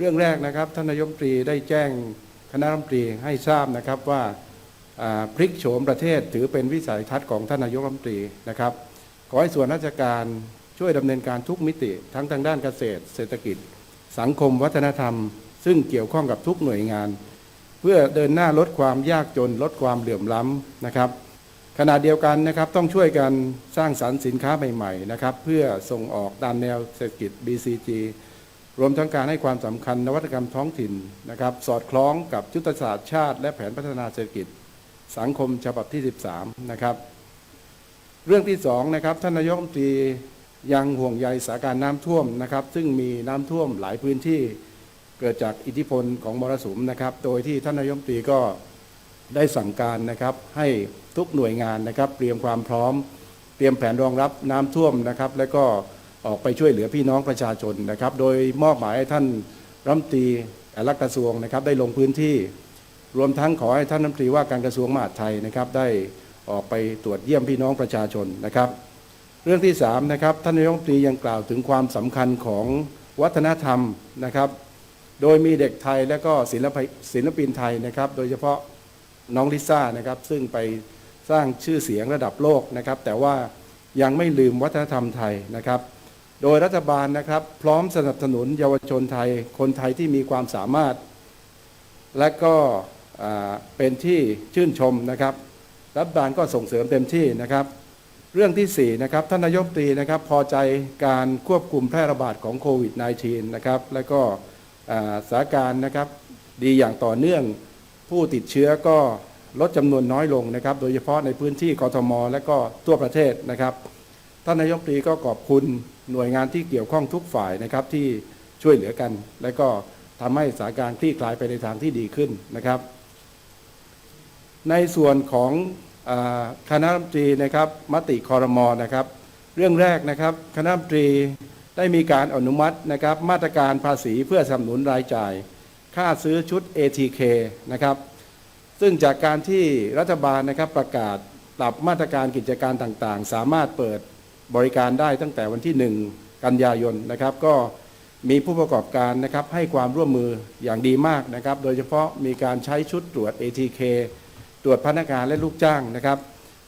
เรื่องแรกนะครับท่านนายกรัฐมตรีได้แจ้งคณะรัฐมนตรีให้ทราบนะครับว่าพลิกโฉมประเทศถือเป็นวิสัยทัศน์ของท่านนายกรัฐมนตรีนะครับ ขอให้ส่วนราชการช่วยดำเนินการทุกมิติ ทั้งทางด้านเกษตร เศรษฐกิจ สังคมวัฒนธรรม ซึ่งเกี่ยวข้องกับทุกหน่วยงาน เพื่อเดินหน้าลดความยากจน ลดความเหลื่อมล้ำนะครับขณะเดียวกันนะครับต้องช่วยกันสร้างสรรค์สินค้าใหม่ๆนะครับเพื่อส่งออกตามแนวเศรษฐกิจ BCG รวมทั้งการให้ความสำคัญนวัตกรรมท้องถิ่นนะครับ สอดคล้องกับยุทธศาสตร์ชาติ และแผนพัฒนาเศรษฐกิจ สังคมฉบับที่ 13 นะครับ เรื่องที่สองนะครับท่านนายกรัฐมนตรียังห่วงใยสถานการณ์น้ำท่วมนะครับ ซึ่งมีน้ำท่วมหลายพื้นที่เกิดจากอิทธิพลของมรสุมนะครับ โดยที่ท่านนายกรัฐมนตรีก็ได้สั่งการนะครับให้ทุกหน่วยงานนะครับ เตรียมความพร้อม เตรียมแผนรองรับน้ำท่วมนะครับ และก็ ออกไปช่วยเหลือพี่น้องประชาชนนะครับ โดยมอบหมายให้ท่านรัมตีแต่ละกระทรวงนะครับ ได้ลงพื้นที่ รวมทั้งขอให้ท่านรัมตีว่าการกระทรวงมหาดไทยนะครับ ได้ออกไปตรวจเยี่ยมพี่น้องประชาชนนะครับ เรื่องที่สามนะครับท่านนายกรัฐมนตรียังกล่าวถึงความสำคัญของวัฒนธรรมนะครับ โดยมีเด็กไทยและก็ศิลปศิลปินไทยนะครับ โดยเฉพาะน้องลิซ่านะครับซึ่งไปสร้างชื่อเสียงระดับโลกนะครับ แต่ว่ายังไม่ลืมวัฒนธรรมไทยนะครับ โดยรัฐบาลนะครับ พร้อมสนับสนุนเยาวชนไทย คนไทยที่มีความสามารถ และก็เป็นที่ชื่นชมนะครับ รัฐบาลก็ส่งเสริมเต็มที่นะครับ เรื่องที่4นะครับท่านนายกตรีนะครับพอใจการควบคุมแพร่ระบาดของโควิด -19 นะครับและก็สถานการณ์นะครับดีอย่างต่อเนื่องผู้ติดเชื้อก็ลดจำนวนน้อยลงนะครับ โดยเฉพาะในพื้นที่กทม และก็ทั่วประเทศนะครับ ท่านนายกตรีก็ขอบคุณ หน่วยงานที่เกี่ยวข้องทุกฝ่ายนะครับที่ช่วยเหลือกัน และก็ทำให้สถานการณ์คลี่คลายไปในทางที่ดีขึ้นนะครับ ในส่วนของอคณะรัฐมนตรีนะครับมติคอรมอนะครับ เรื่องแรกนะครับคณะรัฐมนตรีได้มีการอนุมัตินะครับมาตรการภาษีเพื่อสนับสนุนรายจ่าย ค่าซื้อชุด ATK นะครับซึ่งจากการที่รัฐบาลนะครับประกาศปรับมาตรการกิจการต่างๆ สามารถเปิด บริการได้ตั้งแต่วันที่ 1 กันยายนนะครับ ก็มีผู้ประกอบการนะครับให้ความร่วมมืออย่างดีมากนะครับ โดยเฉพาะมีการใช้ชุดตรวจ ATK ตรวจพนักงานและลูกจ้างนะครับ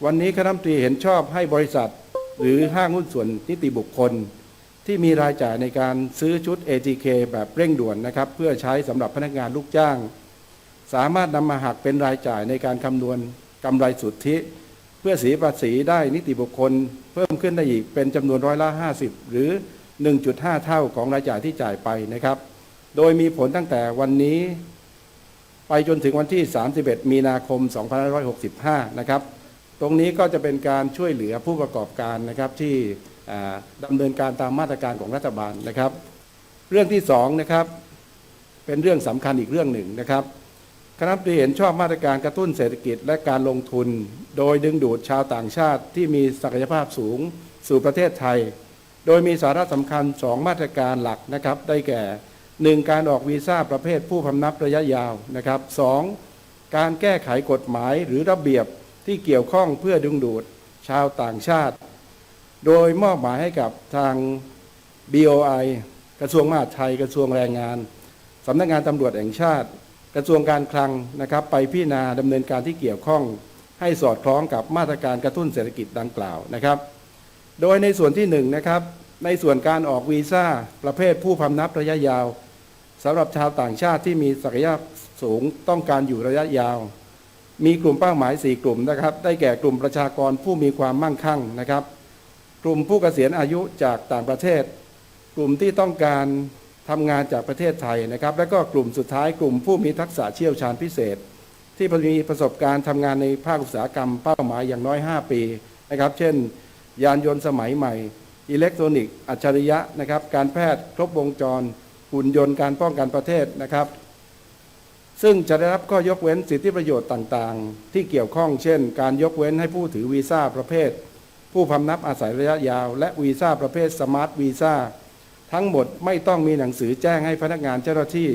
วันนี้คณะรัฐมนตรีเห็นชอบให้บริษัท หรือห้างหุ้นส่วนนิติบุคคล ที่มีรายจ่ายในการซื้อชุด ATK แบบเร่งด่วนนะครับ เพื่อใช้สำหรับพนักงานลูกจ้าง สามารถนำมาหักเป็นรายจ่ายในการคำนวณกำไรสุทธิ เพื่อเสียภาษีได้นิติบุคคล เพิ่มขึ้นได้อีกเป็นจำนวนร้อยละ 50 หรือ 1.5 เท่าของรายจ่ายที่จ่ายไปนะครับ โดยมีผลตั้งแต่วันนี้ ไปจนถึงวันที่ 31 มีนาคม 2565 นะครับ ตรงนี้ก็จะเป็นการช่วยเหลือผู้ประกอบการนะครับที่ดำเนินการตามมาตรการของรัฐบาลนะครับ เรื่องที่สองนะครับเป็นเรื่องสำคัญอีกเรื่องหนึ่งนะครับ คณะรัฐมนตรีเห็นชอบมาตรการกระตุ้นเศรษฐกิจและการลงทุน โดยดึงดูดชาวต่างชาติที่มีศักยภาพสูงสู่ประเทศไทย โดยมีสาระสำคัญ 2 มาตรการหลักนะครับ ได้แก่ 1. การออกวีซ่าประเภทผู้พำนับระยะยาวนะครับ 2. การแก้ไขกฎหมายหรือระเบียบที่เกี่ยวข้องเพื่อดึงดูดชาวต่างชาติ โดยมอบหมายให้กับทาง BOI กระทรวงมหาดไทย กระทรวงแรงงานสำนักงานตำรวจแห่งชาติ กระทรวงการคลังนะครับไปพิจารณาดำเนินการที่เกี่ยวข้องให้สอดคล้องกับมาตรการกระตุ้นเศรษฐกิจดังกล่าวนะครับ โดยในส่วนที่หนึ่งนะครับในส่วนการออกวีซ่าประเภทผู้พำนับระยะยาวสำหรับชาวต่างชาติที่มีศักยภาพสูงต้องการอยู่ระยะยาว มีกลุ่มเป้าหมาย 4 กลุ่มนะครับ ได้แก่กลุ่มประชากรผู้มีความมั่งคั่งนะครับ กลุ่มผู้เกษียณอายุจากต่างประเทศ กลุ่มที่ต้องการ ทำงานจากประเทศไทยนะครับ และก็กลุ่มสุดท้ายกลุ่มผู้มีทักษะเชี่ยวชาญพิเศษ ที่มีประสบการณ์ทำงานในภาคอุตสาหกรรมเป้าหมายอย่างน้อย 5 ปีนะครับ เช่น ยานยนต์สมัยใหม่ อิเล็กทรอนิกส์อัจฉริยะนะครับ การแพทย์ครบวงจร หุ่นยนต์การป้องกันประเทศนะครับ ซึ่งจะได้รับข้อยกเว้นสิทธิประโยชน์ต่างๆ ที่เกี่ยวข้อง เช่น การยกเว้นให้ผู้ถือวีซ่าประเภท ผู้พำนับอาศัยระยะยาว และวีซ่าประเภทสมาร์ทวีซ่า ทั้งหมดไม่ต้องมีหนังสือแจ้งให้พนักงานเจ้าหน้าที่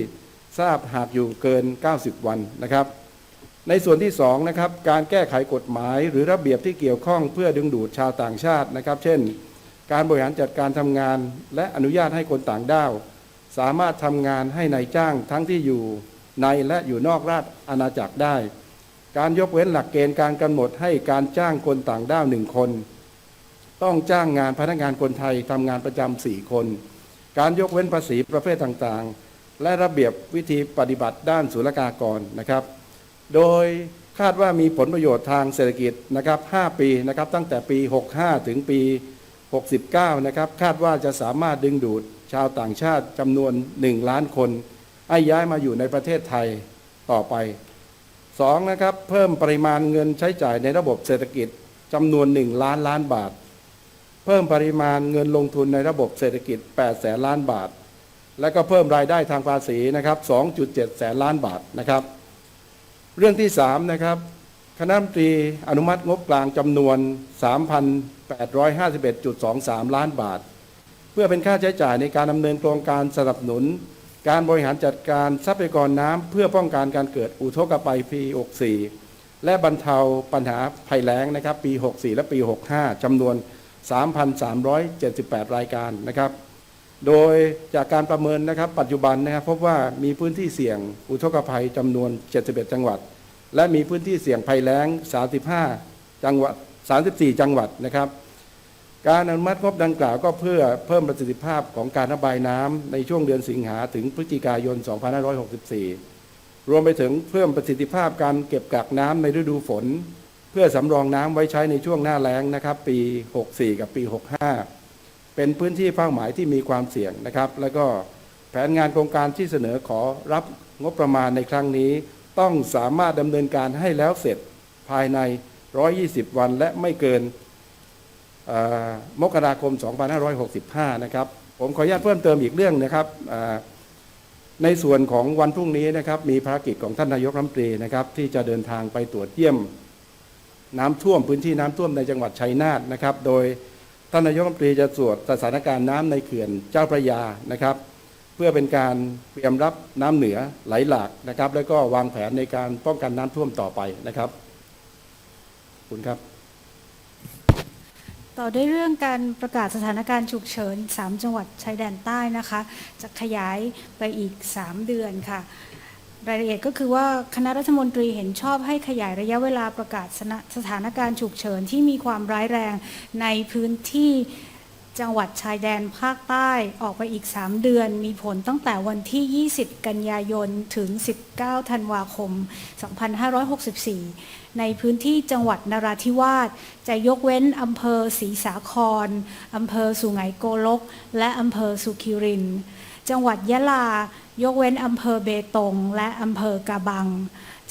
ทราบหากอยู่เกิน 90 วันนะครับ ในส่วนที่2นะครับการแก้ไขกฎหมายหรือระเบียบที่เกี่ยวข้องเพื่อดึงดูดชาวต่างชาตินะครับ เช่น การบริหารจัดการทำงาน และอนุญาตให้คนต่างด้าว สามารถทำงานให้ในายจ้างทั้งที่อยู่ในและอยู่นอกราชอาณาจักรได้ การยกเว้นหลักเกณฑ์การกำหนดให้การจ้างคนต่างด้าวหนึ่งคน ต้องจ้างงานพนักงานคนไทยทำงานประจำสี่คน การยกเว้นภาษีประเภทต่างๆ และระเบียบวิธีปฏิบัติด้านศุลกากรนะครับ โดยคาดว่ามีผลประโยชน์ทางเศรษฐกิจนะครับ 5 ปีนะครับ ตั้งแต่ปี 65 ถึงปี 69 นะครับ คาดว่าจะสามารถดึงดูดชาวต่างชาติจำนวน 1 ล้านคน ให้ย้ายมาอยู่ในประเทศไทยต่อไป 2. นะครับ เพิ่มปริมาณเงินใช้จ่ายในระบบเศรษฐกิจจำนวน 1 ล้านล้านบาท เพิ่มปริมาณเงินลงทุนในระบบเศรษฐกิจ 8 แสนล้านบาท และก็เพิ่มรายได้ทางภาษีนะครับ 2.7 แสนล้านบาทนะครับ เรื่องที่ 3 นะครับคณะรัฐมนตรีอนุมัติงบกลางจำนวน 3,851.23 ล้านบาท เพื่อเป็นค่าใช้จ่ายในการดำเนินโครงการสนับสนุน การบริหารจัดการทรัพยากรน้ำเพื่อป้องกันการเกิดอุทกภัยปี 64 และบรรเทาปัญหาภัยแล้งนะครับ ปี 64 และปี 65จำนวน 3,378 รายการนะครับ โดยจากการประเมินนะครับ ปัจจุบันนะครับพบว่ามีพื้นที่เสี่ยงอุทกภัยจำนวน 71 จังหวัด และมีพื้นที่เสี่ยงภัยแล้ง 35 จังหวัด 34 จังหวัดนะครับ การอนุมัติงบดังกล่าวก็เพื่อเพิ่มประสิทธิภาพของการระบายน้ำในช่วงเดือนสิงหาถึงพฤศจิกายน 2564 รวมไปถึงเพิ่มประสิทธิภาพการเก็บกักน้ำในฤดูฝน พื่อสำรองน้ำไว้ใช้ในช่วงหน้าแล้งนะครับ ปี 64 กับปี 65 เป็นพื้นที่เป้าหมายที่มีความเสี่ยงนะครับ แล้วก็แผนงานโครงการที่เสนอขอรับงบประมาณในครั้งนี้ ต้องสามารถดำเนินการให้แล้วเสร็จภายใน 120 วันและไม่เกินมกราคม 2565 นะครับ ผมขออนุญาตเพิ่มเติมอีกเรื่องนะครับในส่วนของวันพรุ่งนี้นะครับมีภารกิจของท่านนายกรัฐมนตรีนะครับที่จะเดินทางไปตรวจเยี่ยม น้ำท่วมพื้นที่น้ำท่วมในจังหวัดชัยนาทนะครับ โดยท่านนายกรัฐมนตรีจะตรวจสถานการณ์น้ำในเขื่อนเจ้าพระยานะครับ เพื่อเป็นการเตรียมรับน้ำเหนือไหลหลากนะครับ แล้วก็วางแผนในการป้องกันน้ำท่วมต่อไปนะครับขอบคุณครับ ต่อด้วยเรื่องการประกาศสถานการณ์ฉุกเฉิน 3 จังหวัดชายแดนใต้นะคะ จะขยายไปอีก 3 เดือนค่ะ รายละเอียดก็คือว่าคณะรัฐมนตรีเห็นชอบให้ขยายระยะเวลาประกาศสถานการณ์ฉุกเฉินที่มีความร้ายแรงในพื้นที่จังหวัดชายแดนภาคใต้ออกไปอีก 3 เดือน มีผลตั้งแต่วันที่ 20 กันยายน ถึง 19 ธันวาคม 2564 ในพื้นที่จังหวัดนราธิวาส จะยกเว้นอำเภอศรีสาครอำเภอสุไหงโกลก และอำเภอสุขิริน จังหวัดยะลายกเว้นอำเภอเบตง และอำเภอกะบัง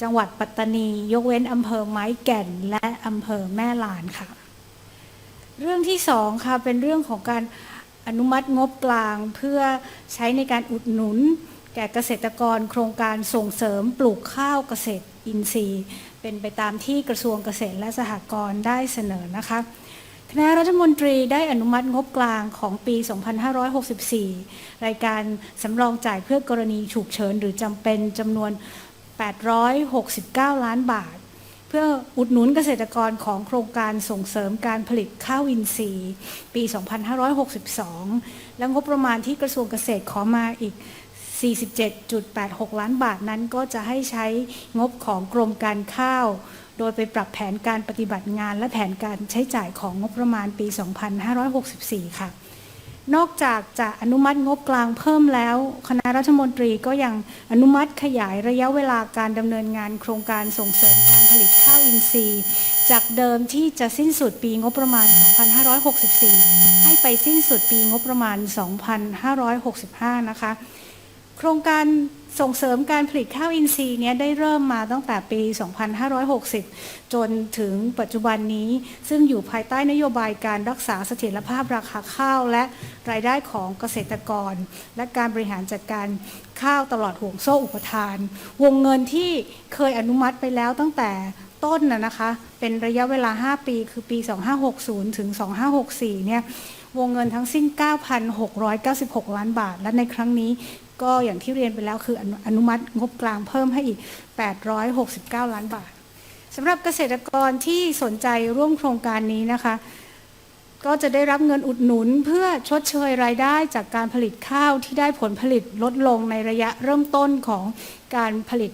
จังหวัดปัตตานี ยกเว้นอำเภอไม้แก่น และอำเภอแม่ลานค่ะ เรื่องที่สองค่ะเป็นเรื่องของการอนุมัติงบกลางเพื่อใช้ในการอุดหนุน แก่เกษตรกรโครงการส่งเสริมปลูกข้าวเกษตรอินทรีย์ เป็นไปตามที่กระทรวงเกษตรและสหกรณ์ได้เสนอนะคะ คณะรัฐมนตรีได้อนุมัติงบกลางของปี 2564 รายการสำรองจ่ายเพื่อกรณีฉุกเฉินหรือจำเป็นจำนวน 869 ล้านบาท เพื่ออุดหนุนเกษตรกรของโครงการส่งเสริมการผลิตข้าวอินทรีย์ปี 2562 และงบประมาณที่กระทรวงเกษตรขอมาอีก 47.86 ล้านบาทนั้นก็จะให้ใช้งบของกรมการข้าว โดยไปปรับแผนการปฏิบัติงานและแผนการใช้จ่ายของงบประมาณปี 2564 ค่ะ นอกจากจะอนุมัติงบกลางเพิ่มแล้ว คณะรัฐมนตรีก็ยังอนุมัติขยายระยะเวลาการดำเนินงานโครงการส่งเสริมการผลิตข้าวอินทรีย์ จากเดิมที่จะสิ้นสุดปีงบประมาณ 2564 ให้ไปสิ้นสุดปีงบประมาณ 2565 นะคะ โครงการ ส่งเสริมการผลิตข้าวอินทรีย์เนี้ยได้เริ่มมาตั้งแต่ปี 2560 จนถึงปัจจุบันนี้ ซึ่งอยู่ภายใต้นโยบายการรักษาเสถียรภาพราคาข้าวและรายได้ของเกษตรกร และการบริหารจัดการข้าวตลอดห่วงโซ่อุปทาน วงเงินที่เคยอนุมัติไปแล้วตั้งแต่ต้นนะนะคะเป็นระยะเวลา 5 ปีคือปี 2560 ถึง 2564 เนี่ยวงเงินทั้งสิ้น 9,696 ล้านบาท และในครั้งนี้ ก็อย่างที่เรียนไปแล้วคืออนุมัติงบกลางเพิ่มให้อีก 869 ล้านบาทสำหรับเกษตรกรที่สนใจร่วมโครงการนี้นะคะ ก็จะได้รับเงินอุดหนุนเพื่อชดเชยรายได้จากการผลิตข้าวที่ได้ผลผลิตลดลงในระยะเริ่มต้นของการผลิต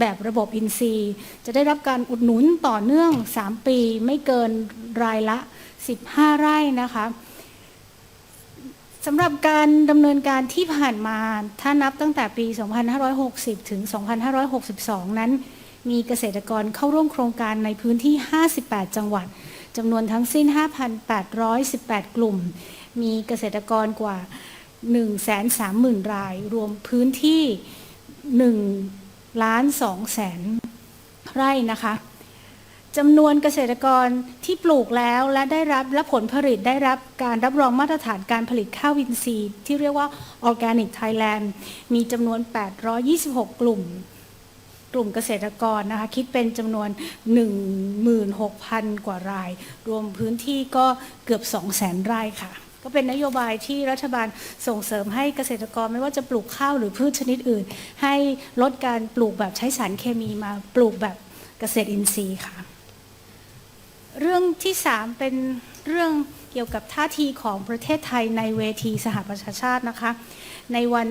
แบบระบบอินทรีย์ จะได้รับการอุดหนุนต่อเนื่อง 3 ปีไม่เกินรายละ 15 ไร่นะคะ สำหรับการดำเนินการที่ผ่านมาถ้านับตั้งแต่ปี 2560 ถึง 2562 นั้น มีเกษตรกรเข้าร่วมโครงการในพื้นที่ 58 จังหวัดจำนวนทั้งสิ้น 5,818 กลุ่ม มีเกษตรกรกว่า 130,000 ราย รวมพื้นที่1ล้าน2แสนไร่นะคะ จำนวนเกษตรกรที่ปลูกแล้วและได้รับและผลผลิตได้รับการรับรองมาตรฐานการผลิตข้าววินทรีย์ ที่เรียกว่า Organic Thailand มีจำนวน 826 กลุ่ม กลุ่มเกษตรกรนะคะคิดเป็นจำนวน 16,000 กว่าราย รวมพื้นที่ก็เกือบ 200,000 ไร่ค่ะ ก็เป็นนโยบายที่รัฐบาลส่งเสริมให้เกษตรกรไม่ว่าจะปลูกข้าวหรือพืชชนิดอื่น ให้ลดการปลูกแบบใช้สารเคมีมาปลูกแบบเกษตรอินทรีย์ค่ะ เรื่องที่3เป็นเรื่องเกี่ยวกับท่าทีของประเทศไทยในเวทีสหประชาชาตินะคะ ในวัน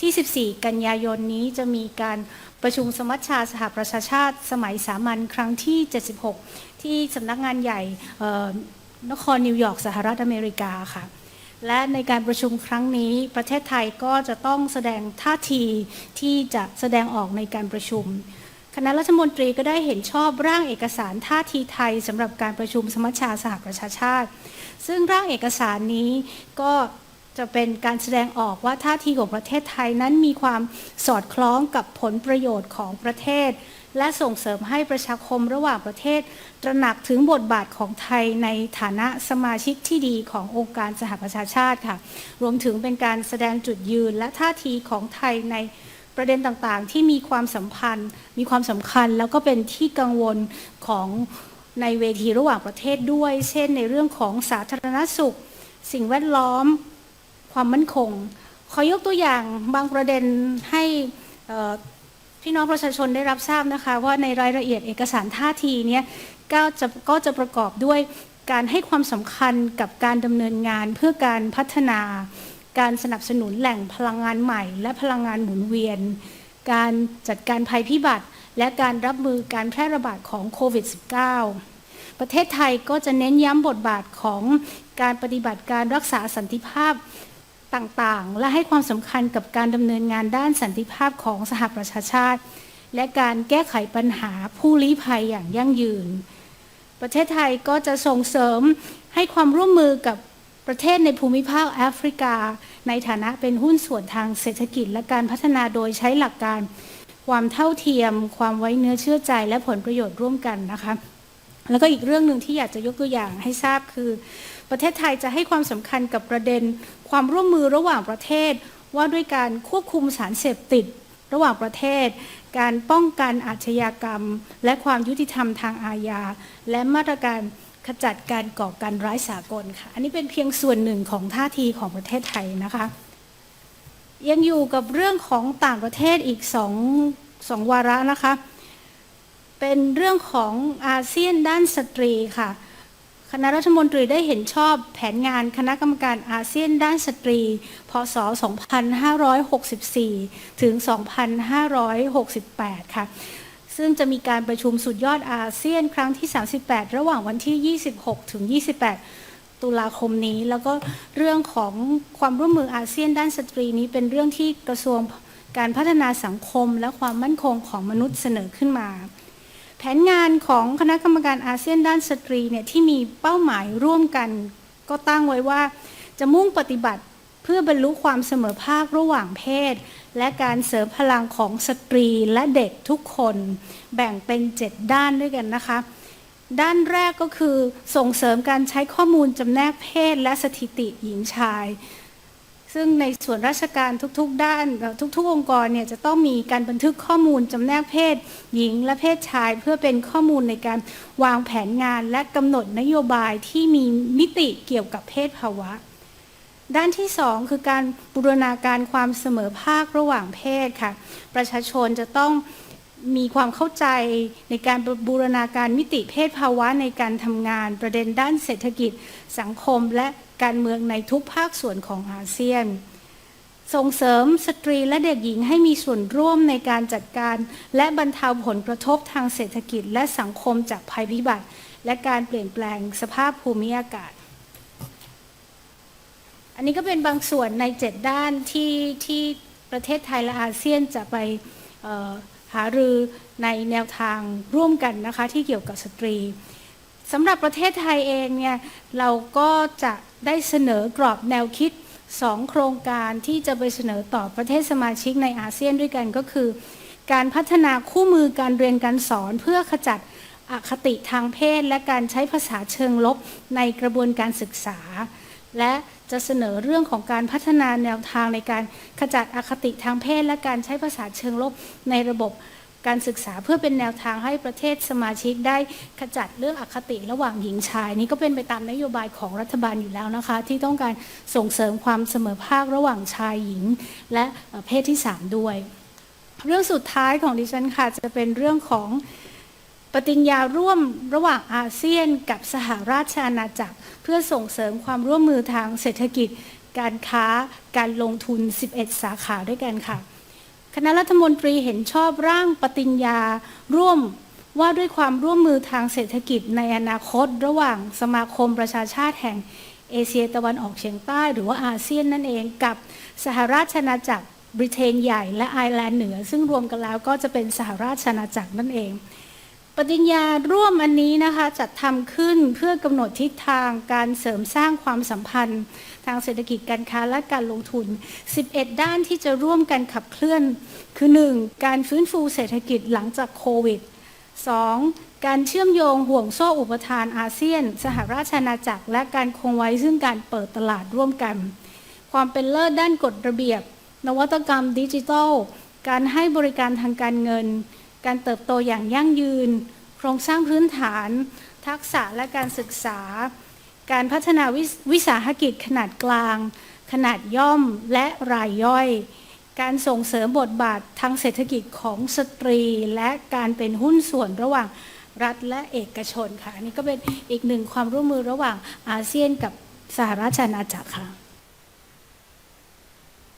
ที่ 14 กันยายนนี้จะมีการประชุมสมัชชาสหประชาชาติ สมัยสามัญครั้งที่ 76 ที่สำนักงานใหญ่นครนิวยอร์กสหรัฐอเมริกาค่ะ และในการประชุมครั้งนี้ประเทศไทยก็จะต้องแสดงท่าทีที่จะแสดงออกในการประชุม คณะรัฐมนตรีก็ได้เห็นชอบร่างเอกสารท่าทีไทยสำหรับการประชุมสมัชชาสหประชาชาติ ซึ่งร่างเอกสารนี้ก็จะเป็นการแสดงออกว่าท่าทีของประเทศไทยนั้นมีความสอดคล้องกับผลประโยชน์ของประเทศ และส่งเสริมให้ประชาคมระหว่างประเทศ ตระหนักถึงบทบาทของไทยในฐานะสมาชิกที่ดีขององค์การสหประชาชาติค่ะ รวมถึงเป็นการแสดงจุดยืนและท่าทีของไทยใน ประเด็นต่างๆ ที่มีความสัมพันธ์ มีความสำคัญ แล้วก็เป็นที่กังวลของในเวทีระหว่างประเทศด้วย เช่น ในเรื่องของสาธารณสุข สิ่งแวดล้อม ความมั่นคง ขอยกตัวอย่างบางประเด็นให้พี่น้องประชาชนได้รับทราบนะคะ ว่าในรายละเอียดเอกสารท่าทีนี้ก็จะก็จะประกอบด้วยการให้ความสำคัญกับการดำเนินงานเพื่อการพัฒนา การสนับสนุนแหล่งพลังงานใหม่ และพลังงานหมุนเวียน การจัดการภัยพิบัติ และการรับมือการแพร่ระบาดของโควิด -19 ประเทศไทยก็จะเน้นย้ำบทบาทของการปฏิบัติการรักษาสันติภาพต่างๆ และให้ความสำคัญกับการดำเนินงานด้านสันติภาพของสหประชาชาติ และการแก้ไขปัญหาผู้ลี้ภัยอย่างยั่งยืน ประเทศไทยก็จะส่งเสริมให้ความร่วมมือกับ ประเทศในภูมิภาคแอฟริกา ในฐานะเป็นหุ้นส่วนทางเศรษฐกิจและการพัฒนาโดยใช้หลักการความเท่าเทียม ความไว้เนื้อเชื่อใจและผลประโยชน์ร่วมกันนะคะแล้วก็อีกเรื่องหนึ่งที่อยากจะยกตัวอย่างให้ทราบคือ ประเทศไทยจะให้ความสำคัญกับประเด็น ความร่วมมือระหว่างประเทศ ว่าด้วยการควบคุมสารเสพติด ระหว่างประเทศ การป้องกันอาชญากรรม และความยุติธรรมทางอาญาและมาตรการ ขจัดการก่อการร้ายสากลค่ะ อันนี้เป็นเพียงส่วนหนึ่งของท่าทีของประเทศไทยนะคะ ยังอยู่กับเรื่องของต่างประเทศอีกสองสองวาระนะคะ เป็นเรื่องของอาเซียนด้านสตรีค่ะคณะรัฐมนตรีได้เห็นชอบแผนงานคณะกรรมการอาเซียนด้านสตรี พศ 2564 ถึง 2568 ค่ะ ซึ่งจะมีการประชุมสุดยอดอาเซียนครั้งที่ 38 ระหว่างวันที่ 26 ถึง 28 ตุลาคมนี้ แล้วก็เรื่องของความร่วมมืออาเซียนด้านสตรีนี้เป็นเรื่องที่กระทรวงการพัฒนาสังคมและความมั่นคงของมนุษย์เสนอขึ้นมา แผนงานของคณะกรรมการอาเซียนด้านสตรีเนี่ยที่มีเป้าหมายร่วมกัน ก็ตั้งไว้ว่าจะมุ่งปฏิบัติ พื่อบรรลุความเสมอภาคระหว่างเพศ และการเสริมพลังของสตรีและเด็กทุกคน แบ่งเป็น 7 ด้านด้วยกันนะคะ ด้านแรกก็คือส่งเสริมการใช้ข้อมูลจำแนกเพศและสถิติหญิงชาย ซึ่งในส่วนราชการทุกๆ ด้านทุกๆ องค์กรเนี่ยจะต้องมีการบันทึกข้อมูลจำแนกเพศ หญิงและเพศชาย เพื่อเป็นข้อมูลในการวางแผนงานและกำหนดนโยบายที่มีมิติเกี่ยวกับเพศภาวะ ด้านที่สองคือการบูรณาการความเสมอภาคระหว่างเพศค่ะ ประชาชนจะต้องมีความเข้าใจในการบูรณาการมิติเพศภาวะในการทำงาน ประเด็นด้านเศรษฐกิจ สังคมและการเมืองในทุกภาคส่วนของอาเซียน ส่งเสริมสตรีและเด็กหญิงให้มีส่วนร่วมในการจัดการ และบรรเทาผลกระทบทางเศรษฐกิจและสังคมจากภัยพิบัติ และการเปลี่ยนแปลงสภาพภูมิอากาศ อันนี้ก็เป็นบางส่วนในเจ็ดด้านที่ที่ประเทศไทยและอาเซียนจะไปหารือในแนวทางร่วมกันนะคะที่เกี่ยวกับสตรีสำหรับประเทศไทยเองเนี่ยเราก็จะได้เสนอกรอบแนวคิดสองโครงการที่จะไปเสนอต่อประเทศสมาชิกในอาเซียนด้วยกันก็คือ การพัฒนาคู่มือการเรียนการสอนเพื่อขจัดอคติทางเพศ และการใช้ภาษาเชิงลบในกระบวนการศึกษา และจะเสนอเรื่องของการพัฒนาแนวทางในการขจัดอคติทางเพศ และการใช้ภาษาเชิงลบในระบบการศึกษาเพื่อเป็นแนวทางให้ประเทศสมาชิกได้ขจัดเรื่องอคติระหว่างหญิงชาย นี่ก็เป็นไปตามนโยบายของรัฐบาลอยู่แล้วนะคะ ที่ต้องการส่งเสริมความเสมอภาคระหว่างชายหญิง และเพศที่ 3 ด้วย เรื่องสุดท้ายของดิฉันค่ะจะเป็นเรื่องของ ฏิญญาร่วมระหว่างอาเซียนกับสหราชอาณาจักร เพื่อส่งเสริมความร่วมมือทางเศรษฐกิจ การค้า การลงทุน 11 สาขาด้วยกันค่ะ คณะรัฐมนตรีเห็นชอบร่างปฏิญญาร่วมว่าด้วยความร่วมมือทางเศรษฐกิจในอนาคต ระหว่างสมาคมประชาชาติแห่งเอเชียตะวันออกเฉียงใต้หรือว่าอาเซียนนั่นเองกับสหราชอาณาจักรบริเตนใหญ่และไอร์แลนด์เหนือ ซึ่งรวมกันแล้วก็จะเป็นสหราชอาณาจักรนั่นเอง ปฏิญญาร่วมอันนี้นะคะจัดทำขึ้นเพื่อกำหนดทิศทางการเสริมสร้างความสัมพันธ์ ทางเศรษฐกิจการค้าและการลงทุน 11 ด้านที่จะร่วมกันขับเคลื่อน คือ 1. การฟื้นฟูเศรษฐกิจหลังจากโควิด 2. การเชื่อมโยงห่วงโซ่อุปทานอาเซียน สหราชอาณาจักร และการคงไว้ซึ่งการเปิดตลาดร่วมกัน ความเป็นเลิศด้านกฎระเบียบ นวัตกรรมดิจิทัล การให้บริการทางการเงิน การเติบโตอย่างยั่งยืน โครงสร้างพื้นฐาน ทักษะและการศึกษา การพัฒนาวิสวิสาหกิจขนาดกลาง ขนาดย่อมและรายย่อย การส่งเสริมบทบาททางเศรษฐกิจของสตรี และการเป็นหุ้นส่วนระหว่างรัฐและเอกชนค่ะ อันนี้ก็เป็นอีกหนึ่งความร่วมมือระหว่างอาเซียนกับสหราชอาณาจักรค่ะ